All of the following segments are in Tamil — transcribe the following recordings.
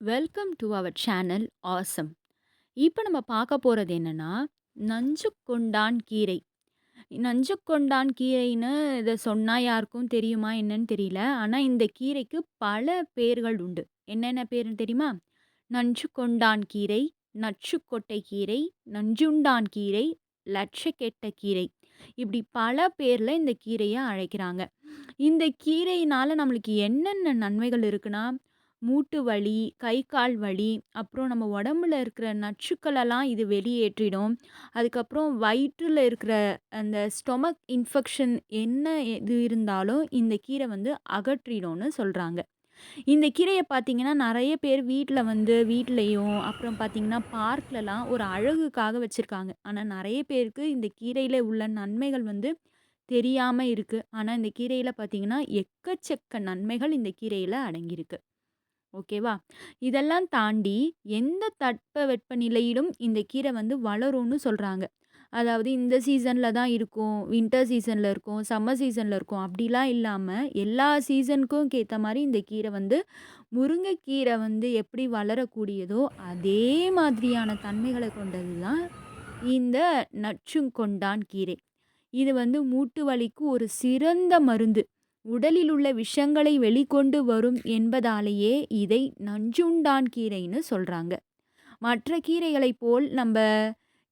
Welcome to our channel awesome. இப்போ நம்ம பார்க்க போகிறது என்னன்னா, நஞ்சுக்கொண்டான் கீரை. நஞ்சுக்கொண்டான் கீரைன்னு இதை சொன்னால் யாருக்கும் தெரியுமா என்னன்னு தெரியல. ஆனால் இந்த கீரைக்கு பல பேர்கள் உண்டு. என்னென்ன பேருன்னு தெரியுமா? நஞ்சுக்கொண்டான் கீரை, நச்சுக்கொட்டை கீரை, நஞ்சுண்டான் கீரை, லட்சக்கெட்ட கீரை. இப்படி பல பேரில் இந்த கீரையை அழைக்கிறாங்க. இந்த கீரையினால் நம்மளுக்கு என்னென்ன நன்மைகள் இருக்குன்னா, மூட்டு வலி, கை, கால் வலி, அப்புறம் நம்ம உடம்புல இருக்கிற நச்சுக்களெல்லாம் இது வெளியேற்றிடும். அதுக்கப்புறம் வயிற்றுல இருக்கிற அந்த ஸ்டொமக் இன்ஃபெக்ஷன் என்ன இது இருந்தாலும் இந்த கீரை வந்து அகற்றிடும்னு சொல்றாங்க. இந்த கீரைய பார்த்தீங்கன்னா, நெறைய பேர் வீட்ல வந்து வீட்லயும், அப்புறம் பார்த்தீங்கன்னா, பார்க்லலாம் ஒரு அழகுக்காக வச்சிருக்காங்க. ஆனா நெறைய பேருக்கு இந்த கீரையில உள்ள நன்மைகள் வந்து தெரியாம இருக்கு. ஆனா இந்த கீரையில பார்த்தீங்கன்னா, எக்கச்சக்க நன்மைகள் இந்த கீரையில அடங்கியிருக்கு. ஓகேவா? இதெல்லாம் தாண்டி எந்த தட்பவெப்பநிலையிலும் இந்த கீரை வந்து வளரும்னு சொல்றாங்க. அதாவது இந்த சீசன்ல தான் இருக்கும், வின்டர் சீசன்ல இருக்கும், சம்மர் சீசன்ல இருக்கும் அப்படிலாம் இல்லாம, எல்லா சீசனுக்கும் ஏத்த மாரி இந்த கீரை வந்து முருங்கைக்கீரை வந்து எப்படி வளரக்கூடியதோ, அதே மாதிரியான தன்மைகளை கொண்டது தான் இந்த நச்சுங்கொண்டான் கீரை. இது வந்து மூட்டு வலிக்கு ஒரு சிறந்த மருந்து. உடலில் உள்ள விஷங்களை வெளிக்கொண்டு வரும் என்பதாலேயே இதை நஞ்சுண்டான் கீரைன்னு சொல்கிறாங்க மற்ற கீரைகளைப் போல் நம்ம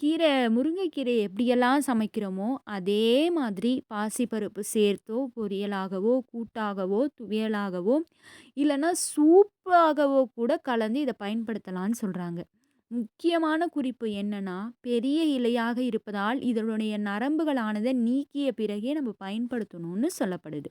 கீரை முருங்கைக்கீரை எப்படியெல்லாம் சமைக்கிறோமோ, அதே மாதிரி பாசிப்பருப்பு சேர்த்தோ, பொரியலாகவோ, கூட்டாகவோ, துவையலாகவோ, இல்லைன்னா சூப்பாகவோ கூட கலந்து இதை பயன்படுத்தலான்னு சொல்கிறாங்க முக்கியமான குறிப்பு என்னன்னா, பெரிய இலையாக இருப்பதால் இதனுடைய நரம்புகளானதை நீக்கிய பிறகே நம்ம பயன்படுத்தணும்னு சொல்லப்படுது.